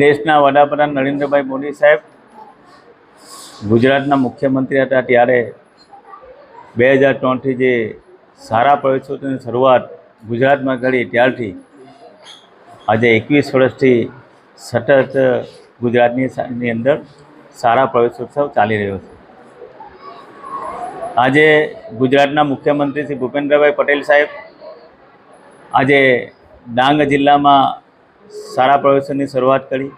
દેશના વડાપ્રધાન નરેન્દ્રભાઈ મોદી સાહેબ ગુજરાતના મુખ્યમંત્રી હતા ત્યારે બે હજાર ત્રણથી જે સારા પ્રવેશોત્સવની શરૂઆત ગુજરાતમાં કરી ત્યારથી આજે એકવીસ વર્ષથી સતત ગુજરાતની અંદર સારા પ્રવેશોત્સવ ચાલી રહ્યો છે. આજે ગુજરાતના મુખ્યમંત્રી શ્રી ભૂપેન્દ્રભાઈ પટેલ સાહેબ આજે ડાંગ જિલ્લામાં સારા પ્રવેશનની શરૂઆત કરી.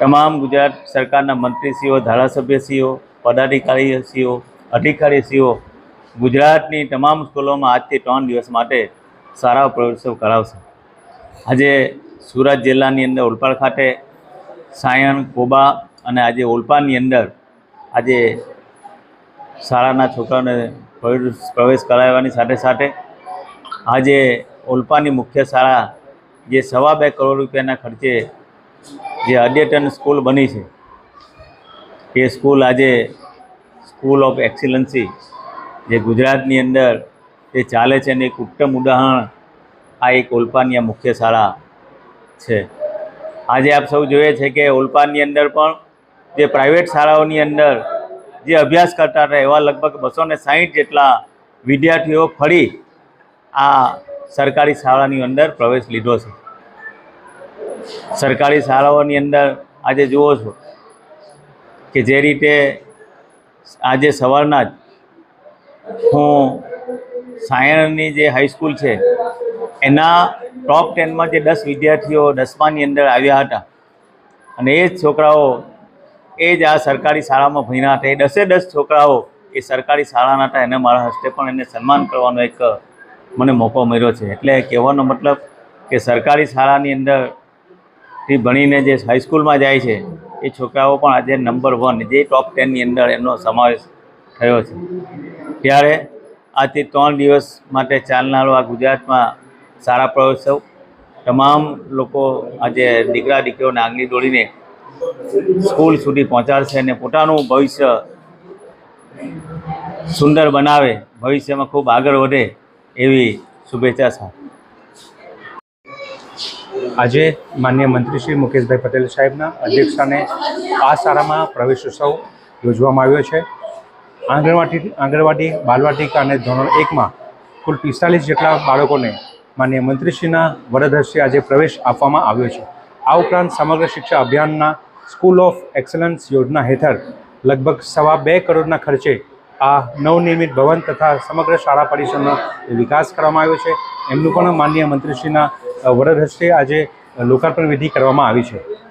તમામ ગુજરાત સરકારના મંત્રીશ્રીઓ, ધારાસભ્યશ્રીઓ, પદાધિકારીશ્રીઓ, અધિકારીશ્રીઓ ગુજરાતની તમામ સ્કૂલોમાં આજથી ત્રણ દિવસ માટે સારા પ્રવેશોત્સવ કરાવશે. આજે સુરત જિલ્લાની અંદર ઓલપાડ ખાતે સાયણ, કોબા અને આજે ઓલપાડની અંદર આજે શાળાના છોકરાઓને પ્રવેશ પ્રવેશ કરાવવાની સાથે સાથે આજે ઓલપાની મુખ્ય શાળા જે સવા બે કરોડ રૂપિયાના ખર્ચે જે અદ્યતન સ્કૂલ બની છે, એ સ્કૂલ આજે સ્કૂલ ઓફ એક્સિલન્સી જે ગુજરાતની અંદર એ ચાલે છે અને એક ઉત્તમ ઉદાહરણ આ એક ઓલપાની મુખ્ય શાળા છે. આજે આપ સૌ જોઈએ છે કે ઓલપાની અંદર પણ જે પ્રાઇવેટ શાળાઓની અંદર જે અભ્યાસ કરતા હતા એવા લગભગ બસો સાહીઠ જેટલા વિદ્યાર્થીઓ ફરી આ સરકારી શાળાની અંદર પ્રવેશ લીધો છે. સરકારી શાળાઓની અંદર આજે જુઓ છો કે જે રીતે આજે સવારના જ હું સાયણની જે હાઈસ્કૂલ છે, એના ટોપ ટેનમાં જે દસ વિદ્યાર્થીઓ દસમાની અંદર આવ્યા હતા. અને એ જ છોકરાઓ, એ જ આ સરકારી શાળામાં ભણ્યા હતા. એ દસે દસ છોકરાઓ એ સરકારી શાળાના હતા. એને મારા હસ્તે પણ એને સન્માન કરવાનો એક મને મોકો મળ્યો છે. એટલે કહેવાનો મતલબ કે સરકારી શાળાની અંદરથી ભણીને જે હાઈસ્કૂલમાં જાય છે, એ છોકરાઓ પણ આજે નંબર વન જે ટોપ ટેનની અંદર એમનો સમાવેશ થયો છે. ત્યારે આજથી ત્રણ દિવસ માટે ચાલનારો આ ગુજરાતમાં સારા પ્રવેશોત્સવ, તમામ લોકો આજે દીકરા, દીકરીઓને આંગળી દોડીને સ્કૂલ સુધી પહોંચાડશે અને પોતાનું ભવિષ્ય સુંદર બનાવે, ભવિષ્યમાં ખૂબ આગળ વધે. એવી શુભેચ્છા છે. આજે માન્ય મંત્રી શ્રી મુકેશભાઈ પટેલ સાહેબના અધ્યક્ષસ્થાને આ શાળામાં પ્રવેશ ઉત્સવ યોજવામાં આવ્યો છે. આંગણવાડી આંગણવાડી, બાલવાટિકા અને ધોરણ એકમાં કુલ પિસ્તાલીસ જેટલા બાળકોને માન્ય મંત્રીશ્રીના વરદ હસ્તે આજે પ્રવેશ આપવામાં આવ્યો છે. આ ઉપરાંત સમગ્ર શિક્ષા અભિયાનના સ્કૂલ ઓફ એક્સલન્સ યોજના હેઠળ લગભગ સવા બે કરોડના ખર્ચે આ નવનિર્મિત ભવન તથા સમગ્ર શાળા પરિસરનો વિકાસ કરવામાં આવ્યો છે. એમનું પણ માનનીય મંત્રીશ્રીના વરદ હસ્તે આજે લોકાર્પણ વિધિ કરવામાં આવી છે.